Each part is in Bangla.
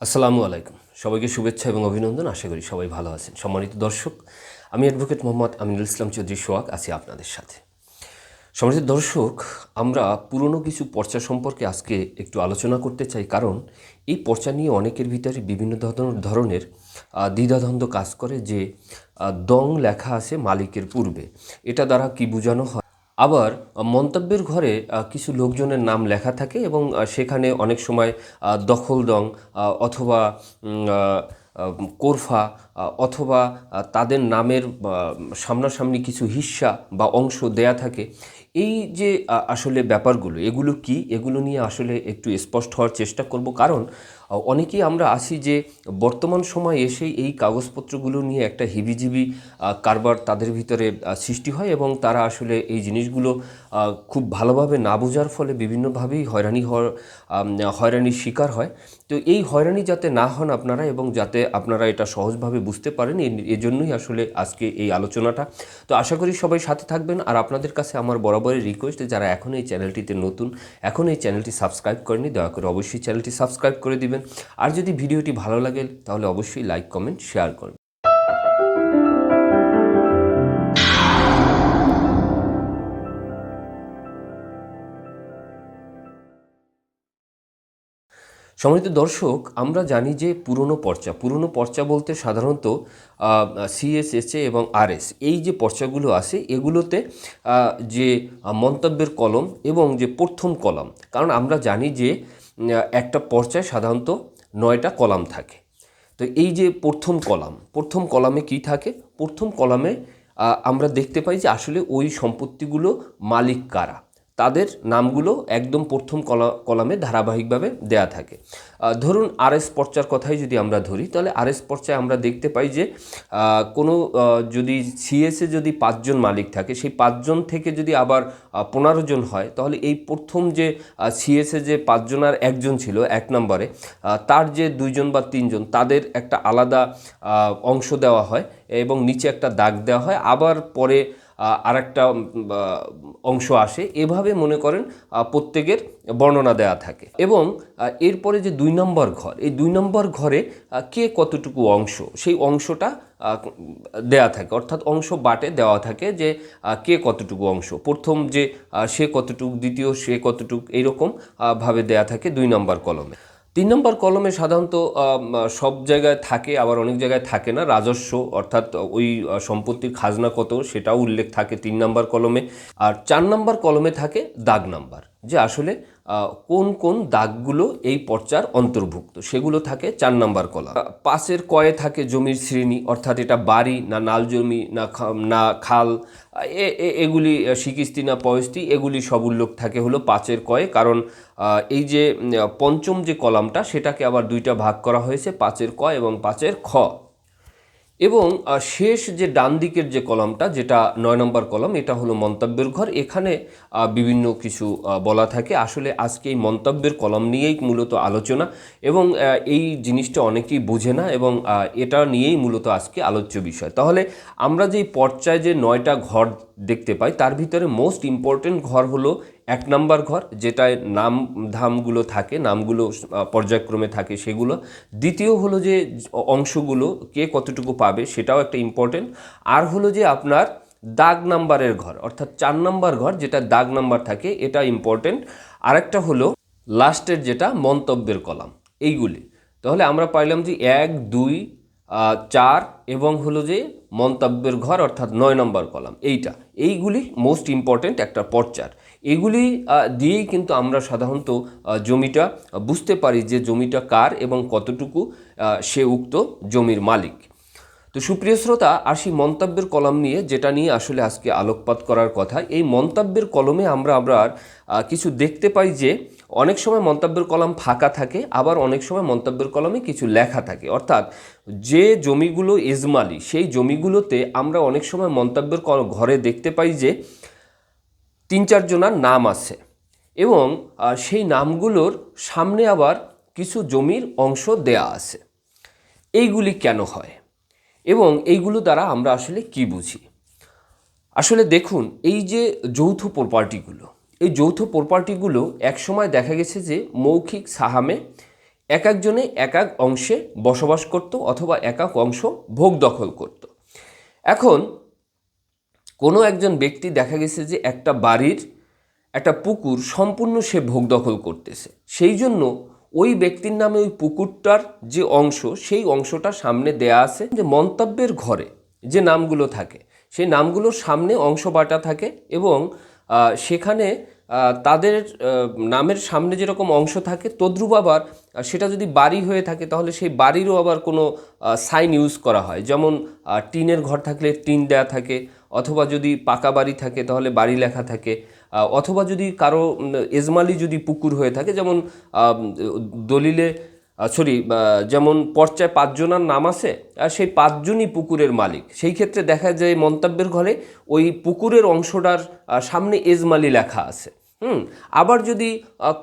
আসসালামু আলাইকুম। সবাইকে শুভেচ্ছা এবং অভিনন্দন। আশা করি সবাই ভালো আছেন। সম্মানিত দর্শক, আমি অ্যাডভোকেট মোহাম্মদ আমিনুল ইসলাম চৌধুরী সোহাগ, আছি আপনাদের সাথে। সম্মানিত দর্শক, আমরা পুরনো কিছু পর্চা সম্পর্কে আজকে একটু আলোচনা করতে চাই। কারণ এই পর্চা নিয়ে অনেকের ভিতরে বিভিন্ন ধরন- ধরনের দ্বিধাদ্বন্দ্ব কাজ করে যে দং লেখা আছে মালিকের পূর্বে। এটা দ্বারা কি বোঝানো হয়? আবার মন্তব্যের ঘরে কিছু লোকজনের নাম লেখা থাকে এবং সেখানে অনেক সময় আহ, দখল দং অথবা কোরফা অথবা তাদের নামের সামনাসামনি কিছু হিস্সা বা অংশ দেয়া থাকে। এই যে আসলে ব্যাপারগুলো এগুলো কি? এগুলো নিয়ে আসলে একটু স্পষ্ট হওয়ার চেষ্টা করব। কারণ অনেকেই আমরা আসি যে বর্তমান সময়ে এসেই এই কাগজপত্রগুলো নিয়ে একটা হিবিজিবি কারবার তাদের ভিতরে সৃষ্টি হয় এবং তারা আসলে এই জিনিসগুলো খুব ভালোভাবে না বোঝার ফলে বিভিন্নভাবেই হয়রানি হওয়ার হয়রানির শিকার হয়। তো এই হয়রানি যাতে না হন আপনারা এবং যাতে আপনারা এটা সহজভাবে বুঝতে পারেন এজন্যই আসলে আজকে এই আলোচনাটা। তো আশা করি সবাই সাথে থাকবেন। আর আপনাদের কাছে আমার বরাবরের রিকোয়েস্ট যারা এখন এই চ্যানেলটিতে নতুন, এখন এই চ্যানেলটি সাবস্ক্রাইব করেনি দয়া করে অবশ্যই চ্যানেলটি সাবস্ক্রাইব করে দিবেন। আর যদি ভিডিওটি ভালো লাগে, তাহলে অবশ্যই লাইক কমেন্ট শেয়ার করবেন। সম্মানিত দর্শক, আমরা জানি যে পুরনো পর্চা পুরনো পর্চা বলতে সাধারণত সিএসএসএ এবং আরএস এই যে পর্চাগুলো আছে, এগুলোতে যে মন্তব্যের কলম এবং যে প্রথম কলম, কারণ আমরা জানি যে একটা পর্চায় সাধারণত নয়টা কলাম থাকে। তো এই যে প্রথম কলাম, প্রথম কলামে কি থাকে? প্রথম কলামে আমরা দেখতে পাই যে আসলে ওই সম্পত্তিগুলো মালিক কারা? তাদের নামগুলো একদম প্রথম কলা, কলামে ধারাবাহিকভাবে দেয়া থাকে। ধরুন আরএস পর্চার কথাই যদি আমরা ধরি, তাহলে আরএস পর্চায় আমরা দেখতে পাই যে কোনো যদি সিএসএ যদি পাঁচজন মালিক থাকে, সেই পাঁচজন থেকে যদি আবার পনেরো জন হয়, তাহলে এই প্রথম যে সিএসএ যে পাঁচজন আর একজন ছিল এক নম্বরে তার যে দুইজন বা তিনজন, তাদের একটা আলাদা অংশ দেওয়া হয় এবং নিচে একটা দাগ দেওয়া হয়। আবার পরে আর একটা অংশ আসে। এভাবে মনে করেন প্রত্যেকের বর্ণনা দেওয়া থাকে। এবং এরপরে যে দুই নম্বর ঘর, এই দুই নম্বর ঘরে কে কতটুকু অংশ, সেই অংশটা দেয়া থাকে। অর্থাৎ অংশ বাটে দেওয়া থাকে যে কে কতটুকু অংশ। প্রথম যে সে কতটুকু, দ্বিতীয় সে কতটুকু, এইরকম ভাবে দেয়া থাকে দুই নম্বর কলমে। তিন নম্বর কলমে সাধারণত সব জায়গায় থাকে, আবার অনেক জায়গায় থাকে না, রাজস্ব, অর্থাৎ ওই সম্পত্তির খাজনা কত, সেটাও উল্লেখ থাকে তিন নম্বর কলমে। আর চার নম্বর কলমে থাকে দাগ নাম্বার, যে আসলে কোন কোন দাগগুলো এই পর্চার অন্তর্ভুক্ত? সেগুলো থাকে চার নম্বর কলা। পাশের কয়ে থাকে জমির শ্রেণি অর্থাৎ এটা বাড়ি না নাল জমি না না খাল। এগুলি আহ, সিকিস্তি না পয়স্তি এগুলি সব উল্লেখ থাকে হলো পাঁচের কয়ে কারণ এই যে পঞ্চম যে কলামটা সেটাকে আবার দুইটা ভাগ করা হয়েছে পাঁচের ক এবং পাঁচের খ। এবং শেষ যে ডান দিকের যে কলামটা, যেটা নয় নম্বর কলাম, এটা হলো মন্তব্যের ঘর। এখানে বিভিন্ন কিছু বলা থাকে। আসলে আজকে এই মন্তব্যের কলাম নিয়েই মূলত আলোচনা এবং এই জিনিসটা অনেকেই বোঝে না এবং এটা নিয়েই মূলত আজকে আলোচ্য বিষয়। তাহলে আমরা যে এই পর্যায়ে যে নয়টা ঘর দেখতে পাই, তার ভিতরে মোস্ট ইম্পর্টেন্ট ঘর হলো এক নাম্বার ঘর, যেটায় নাম, ধামগুলো থাকে, নামগুলো পর্যায়ক্রমে থাকে সেগুলো। দ্বিতীয় হলো যে, অংশগুলো কে কতটুকু পাবে সেটাও একটা ইম্পর্টেন্ট আর হলো যে, আপনার দাগ নাম্বারের ঘর, অর্থাৎ চার নাম্বার ঘর যেটা দাগ নাম্বার থাকে, এটা ইম্পর্টেন্ট আরেকটা হলো লাস্টের যেটা মন্তব্যের কলাম, এইগুলি। তাহলে আমরা পাইলাম যে, এক, দুই চার এবং হলো যে, মন্তব্যের ঘর, অর্থাৎ নয় নম্বর কলাম, এইটা। এইগুলি মোস্ট ইম্পর্ট্যান্ট একটা পর্চার এগুলি দিয়েই কিন্তু আমরা সাধারণত জমিটা বুঝতে পারি যে জমিটা কার এবং কতটুকু সে উক্ত জমির মালিক। তো সুপ্রিয় শ্রোতা আসি মন্তব্যের কলম নিয়ে, যেটা নিয়ে আসলে আজকে আলোকপাত করার কথা, এই মন্তব্যের কলমে আমরা আমরা কিছু দেখতে পাই যে, অনেক সময় মন্তব্যের কলম ফাঁকা থাকে, আবার অনেক সময় মন্তব্যের কলমে কিছু লেখা থাকে। অর্থাৎ, যে জমিগুলো এজমালি সেই জমিগুলোতে আমরা অনেক সময় মন্তব্যের ঘরে দেখতে পাই যে তিন চারজনার নাম আছে। এবং সেই নামগুলোর সামনে আবার কিছু জমির অংশ দেয়া আছে। এইগুলি কেন হয়? এবং এইগুলো দ্বারা আমরা আসলে কি বুঝি? আসলে দেখুন, এই যে যৌথ প্রপার্টিগুলো, এই যৌথ প্রপার্টিগুলো একসময় দেখা গেছে যে মৌখিক সাহামে এক একজনে এক এক অংশে বসবাস করত অথবা এক এক অংশ ভোগ দখল করত। এখন কোনো একজন ব্যক্তি দেখা গেছে যে একটা বাড়ির একটা পুকুর সম্পূর্ণ সে ভোগ দখল করতেছে। সেই জন্য ওই ব্যক্তির নামে ওই পুকুরটার যে অংশ, সেই অংশটা সামনে দেয়া আছে যে মন্তব্যের ঘরে যে নামগুলো থাকে। সেই নামগুলোর সামনে অংশ বাটা থাকে এবং সেখানে তাদের নামের সামনে যেরকম অংশ থাকে, তদ্রুপ আবার সেটা যদি বাড়ি হয়ে থাকে তাহলে সেই বাড়িরও আবার কোনো সাইন ইউজ করা হয়। যেমন টিনের ঘর থাকলে টিন দেয়া থাকে অথবা যদি পাকা বাড়ি থাকে, তাহলে বাড়ি লেখা থাকে। অথবা যদি কারও এজমালি যদি পুকুর হয়ে থাকে, যেমন দলিলে সরি যেমন পর্চায় পাঁচজনার নাম আছে, আর সেই পাঁচজনই পুকুরের মালিক। সেই ক্ষেত্রে দেখা যায় মন্তব্যের ঘরে ওই পুকুরের অংশটার সামনে এজমালি লেখা আছে। হুম? আবার যদি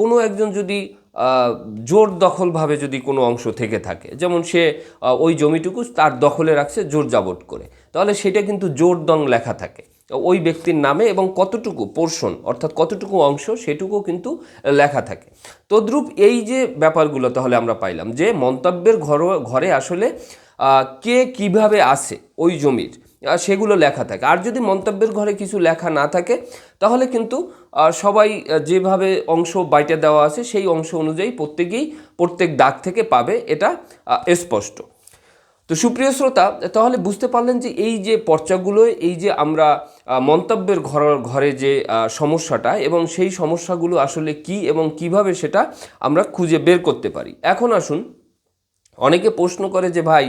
কোনো একজন যদি জোর দখলভাবে যদি কোনো অংশ থেকে থাকে, যেমন সে ওই জমিটুকু তার দখলে রাখছে জোর জাবট করে। তাহলে সেটা কিন্তু জোর দং লেখা থাকে। ওই ব্যক্তির নামে এবং কতটুকু পোর্শন অর্থাৎ কতটুকু অংশ সেটুকু কিন্তু লেখা থাকে। তদ্রূপ এই যে ব্যাপারগুলো তাহলে আমরা পাইলাম যে মন্তব্যের ঘর, ঘরে আসলে কে কীভাবে আসে ওই জমির সেগুলো লেখা থাকে। আর যদি মন্তব্যের ঘরে কিছু লেখা না থাকে, তাহলে কিন্তু সবাই যেভাবে অংশ বাইটে দেওয়া আছে, সেই অংশ অনুযায়ী প্রত্যেকেই প্রত্যেক দাগ থেকে পাবে, এটা স্পষ্ট। তো সুপ্রিয় শ্রোতা, তাহলে বুঝতে পারলেন যে এই যে পর্চাগুলো, এই যে আমরা মন্তব্যের ঘর, ঘরে যে সমস্যাটা এবং সেই সমস্যাগুলো আসলে কি এবং কীভাবে সেটা আমরা খুঁজে বের করতে পারি। এখন আসুন, অনেকে প্রশ্ন করে যে ভাই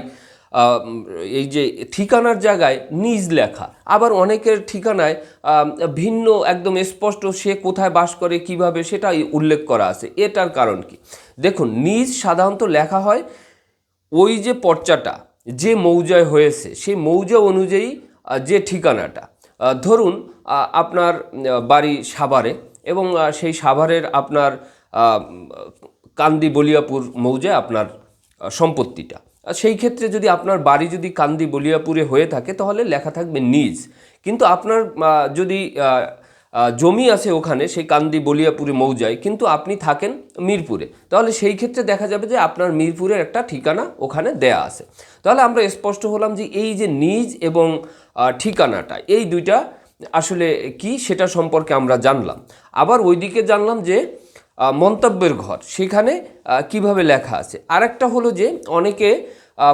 এই যে ঠিকানার জায়গায় নিজ লেখা, আবার অনেকের ঠিকানায় ভিন্ন, একদম স্পষ্ট সে কোথায় বাস করে, কীভাবে সেটা উল্লেখ করা আছে, এটার কারণ কি? দেখুন, নিজ সাধারণত লেখা হয় ওই যে পর্চাটা যে মৌজায় হয়েছে, সেই মৌজা অনুযায়ী যে ঠিকানাটা। ধরুন আপনার বাড়ি সাভারে এবং সেই সাভারের আপনার কান্দি বলিয়াপুর মৌজায় আপনার সম্পত্তিটা। সেই ক্ষেত্রে যদি আপনার বাড়ি যদি কান্দি বলিয়াপুরে হয়ে থাকে, তাহলে লেখা থাকবে নিজ। কিন্তু আপনার যদি জমি আছে ওখানে, সেই কান্দি, বলিয়াপুরে, মৌজায়, কিন্তু আপনি থাকেন মিরপুরে। তাহলে সেই ক্ষেত্রে দেখা যাবে যে আপনার মিরপুরের একটা ঠিকানা ওখানে দেয়া আছে। তাহলে আমরা স্পষ্ট হলাম যে এই যে নিজ এবং ঠিকানাটা, এই দুইটা আসলে কি সেটা সম্পর্কে আমরা জানলাম। আবার ওইদিকে জানলাম যে মন্তব্যের ঘর, সেখানে কীভাবে লেখা আছে। আরেকটা হলো যে অনেকে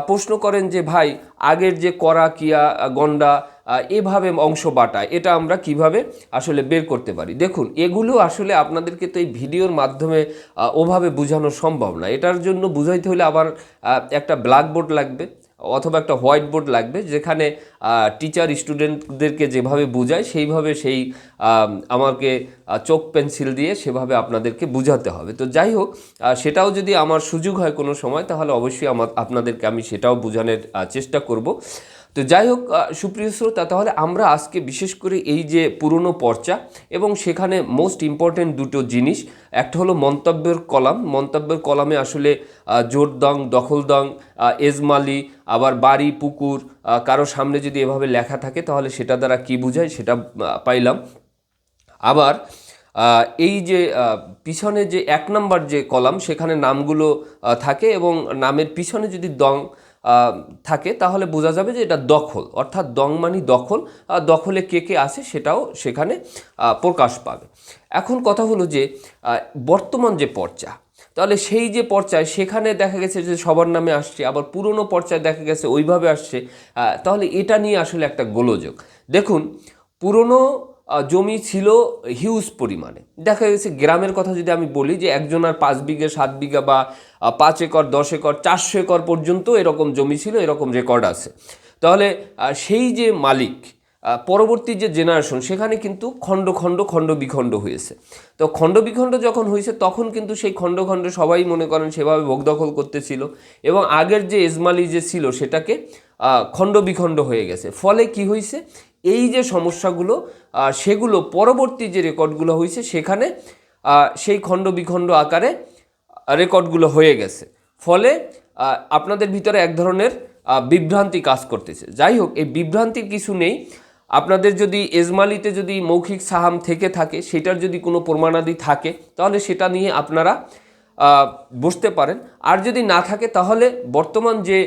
প্রশ্ন করেন যে ভাই, আগের যে করা কিয়া গন্ডা এভাবে অংশ বাটায়, এটা আমরা কীভাবে আসলে বের করতে পারি? দেখুন, এগুলো আসলে আপনাদেরকে তো এই ভিডিওর মাধ্যমে ওভাবে বোঝানো সম্ভব না। এটার জন্য বুঝাইতে হলে আবার একটা ব্ল্যাকবোর্ড লাগবে, অথবা একটা হোয়াইট বোর্ড লাগবে, যেখানে টিচার স্টুডেন্টদেরকে যেভাবে বোঝায়, সেইভাবে সেই আমাকে চোখ পেন্সিল দিয়ে সেভাবে আপনাদেরকে বোঝাতে হবে। তো যাই হোক সেটাও যদি আমার সুযোগ হয় কোনো সময়, তাহলে অবশ্যই আমার, আপনাদেরকে আমি সেটাও বোঝানোর চেষ্টা করব। তো যাই হোক সুপ্রিয় শ্রোতা, তাহলে আমরা আজকে বিশেষ করে এই যে পুরনো পর্চা এবং সেখানে মোস্ট ইম্পর্টেন্ট দুটো জিনিস, একটা হলো মন্তব্যের কলাম। মন্তব্যের কলামে আসলে জোর দং, দখল দং এজমালি, আবার বাড়ি, পুকুর কারও সামনে যদি এভাবে লেখা থাকে, তাহলে সেটা দ্বারা কি বোঝায়? সেটা পাইলাম। আবার এই যে পিছনে যে এক নাম্বার যে কলাম, সেখানে নামগুলো থাকে এবং নামের পিছনে যদি দং থাকে, তাহলে বোঝা যাবে যে এটা দখল। অর্থাৎ দং মানি দখল দখলে কে কে আছে সেটাও সেখানে প্রকাশ পাবে। এখন কথা হলো যে বর্তমান যে পর্চা, তাহলে সেই যে পর্চায় সেখানে দেখা গেছে যে সবার নামে আসছে, আবার পুরনো পর্চায় দেখা গেছে ওইভাবে আসছে তাহলে এটা নিয়ে আসলে একটা গোলযোগ। দেখুন, পুরনো জমি ছিল হিউজ পরিমাণে। দেখা গেছে গ্রামের কথা যদি আমি বলি যে একজন আর পাঁচ বিঘা, সাত বিঘা বা পাঁচ একর, দশ একর, চারশো একর পর্যন্ত এরকম জমি ছিল, এরকম রেকর্ড আছে। তাহলে সেই যে মালিক পরবর্তী যে জেনারেশন সেখানে কিন্তু খণ্ড খণ্ড খণ্ড বিখণ্ড হয়েছে। তো খণ্ড বিখণ্ড যখন হয়েছে, তখন কিন্তু সেই খণ্ড খণ্ড সবাই মনে করেন সেভাবে ভোগ দখল করতেছিল এবং আগের যে এজমালি যে ছিল, সেটাকে খণ্ড বিখণ্ড হয়ে গেছে। ফলে কি হয়েছে? এই যে সমস্যাগুলো সেগুলো পরবর্তী যে রেকর্ডগুলো হয়েছে সেখানে সেই খণ্ড বিখণ্ড আকারে রেকর্ডগুলো হয়ে গেছে। ফলে আপনাদের ভিতরে এক ধরনের বিভ্রান্তি কাজ করতেছে। যাই হোক, এই বিভ্রান্তির কিছু নেই। আপনাদের যদি এজমালিতে যদি মৌখিক সাহাম থেকে থাকে, সেটার যদি কোনো প্রমাণাদি থাকে, তাহলে সেটা নিয়ে আপনারা বসতে পারেন। আর যদি না থাকে, তাহলে বর্তমান যে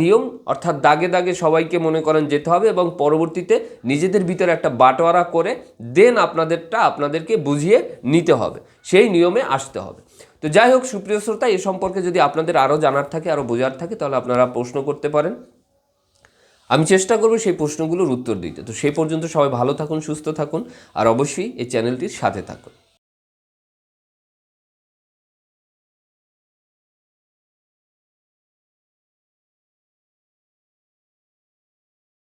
নিয়ম, অর্থাৎ দাগে দাগে সবাইকে মনে করেন যেতে হবে এবং পরবর্তীতে নিজেদের ভিতরে একটা বাটোয়ারা করে দেন আপনাদেরটা আপনাদেরকে বুঝিয়ে নিতে হবে। সেই নিয়মে আসতে হবে। তো যাই হোক, সুপ্রিয় শ্রোতা, এ সম্পর্কে যদি আপনাদের আরও জানার থাকে, আরও বোঝার থাকে, তাহলে আপনারা প্রশ্ন করতে পারেন। আমি চেষ্টা করব সেই প্রশ্নগুলোর উত্তর দিতে। তো সেই পর্যন্ত সবাই ভালো থাকুন, সুস্থ থাকুন, আর অবশ্যই এই চ্যানেলটির সাথে থাকুন।